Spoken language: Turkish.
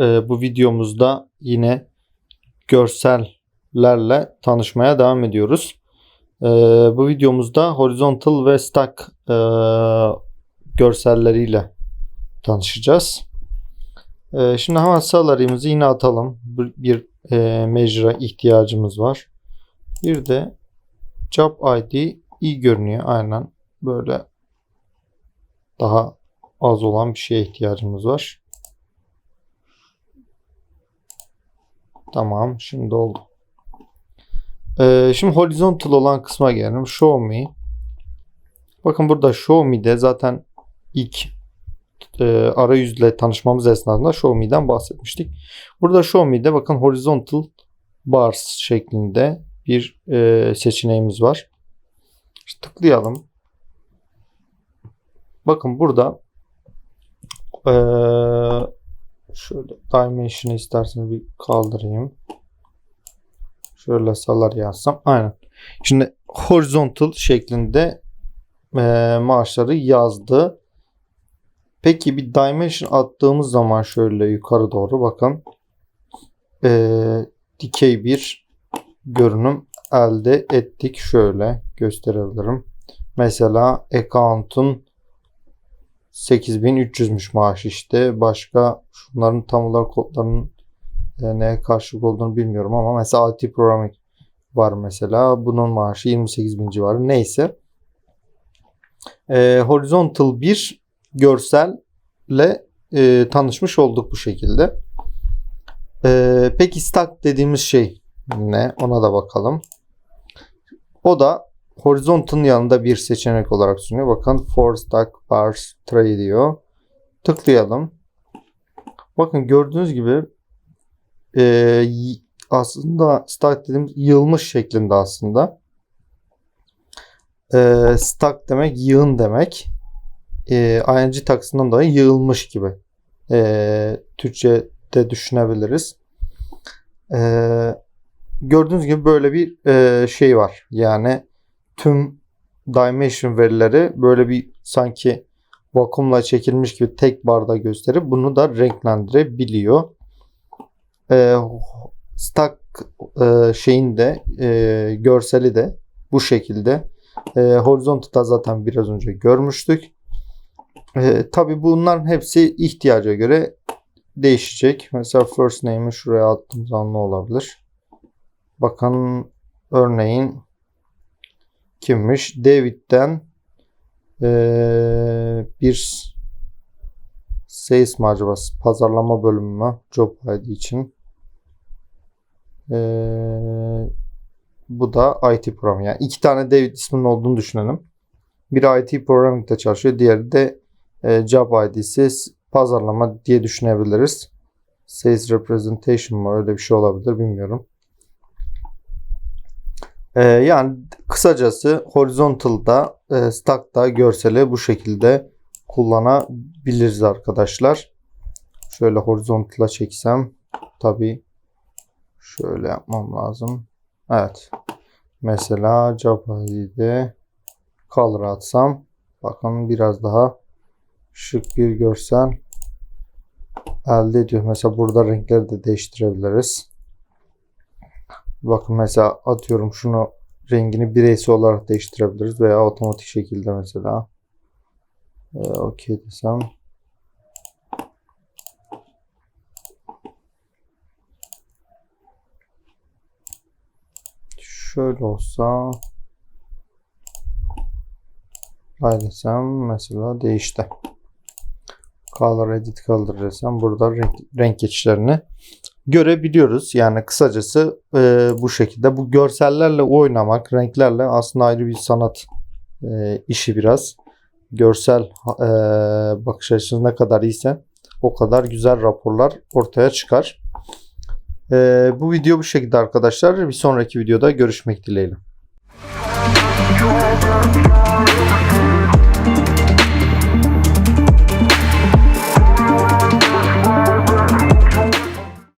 e, bu videomuzda yine görsellerle tanışmaya devam ediyoruz. E, bu videomuzda horizontal ve stack e, görselleriyle tanışacağız. E, şimdi hemen salarımızı yine atalım. Bir, bir e, mecra ihtiyacımız var. Bir de job ID iyi görünüyor. Aynen böyle daha az olan bir şeye ihtiyacımız var. Tamam şimdi oldu. Ee, şimdi horizontal olan kısma gelelim. Show me. Bakın burada show me'de zaten ilk e, arayüzle tanışmamız esnasında show me'den bahsetmiştik. Burada show me'de bakın horizontal bars şeklinde bir e, seçeneğimiz var. İşte tıklayalım. Bakın burada e, şöyle dimension'ı isterseniz bir kaldırayım. Şöyle salar yazsam. Aynen. Şimdi horizontal şeklinde e, maaşları yazdı. Peki bir dimension attığımız zaman şöyle yukarı doğru bakın. E, dikey bir görünüm elde ettik. Şöyle gösterebilirim. Mesela account'un 8300'müş maaş işte. Başka şunların tam olarak kodlarının e, neye karşılık olduğunu bilmiyorum ama mesela IT programming var mesela. Bunun maaşı 28.000 civarı. Neyse. E, horizontal bir görselle e, tanışmış olduk bu şekilde. E, peki stack dediğimiz şey ne? Ona da bakalım. O da horizontal'ın yanında bir seçenek olarak sunuyor. Bakın for stack bars tray diyor. Tıklayalım. Bakın gördüğünüz gibi e, aslında stack dediğimiz yığılmış şeklinde aslında. E, stack demek yığın demek. E, ing taksından dolayı yığılmış gibi. E, Türkçe'de düşünebiliriz. E, gördüğünüz gibi böyle bir e, şey var. Yani tüm dimension verileri böyle bir sanki vakumla çekilmiş gibi tek barda gösterip bunu da renklendirebiliyor. E, stack e, şeyin de e, görseli de bu şekilde. E, Horizontal'da zaten biraz önce görmüştük. E, Tabi bunların hepsi ihtiyaca göre değişecek. Mesela first name'i şuraya attığım zaman ne olabilir? Bakın örneğin kimmiş? David'den eee, bir sales mi acaba? Pazarlama bölümü mü? Job ID için. Eee, bu da IT program. Yani iki tane David isminin olduğunu düşünelim. Biri IT programming'de çalışıyor. Diğeri de e, job ID'si pazarlama diye düşünebiliriz. Sales representation mı? Öyle bir şey olabilir. Bilmiyorum. Ee, yani kısacası horizontal'da, e, stack'ta görseli bu şekilde kullanabiliriz arkadaşlar. Şöyle horizontal'a çeksem tabi şöyle yapmam lazım. Evet. Mesela ID'de color atsam bakın biraz daha şık bir görsel elde ediyor. Mesela burada renkleri de değiştirebiliriz. Bakın mesela atıyorum şunu rengini bireysel olarak değiştirebiliriz veya otomatik şekilde mesela. Ee, Okey desem. Şöyle olsa Hay desem mesela değişti. Color edit color desem burada renk, renk geçişlerini görebiliyoruz. Yani kısacası e, bu şekilde. Bu görsellerle oynamak, renklerle aslında ayrı bir sanat e, işi biraz. Görsel e, bakış açısı ne kadar iyiyse o kadar güzel raporlar ortaya çıkar. E, bu video bu şekilde arkadaşlar. Bir sonraki videoda görüşmek dileğiyle.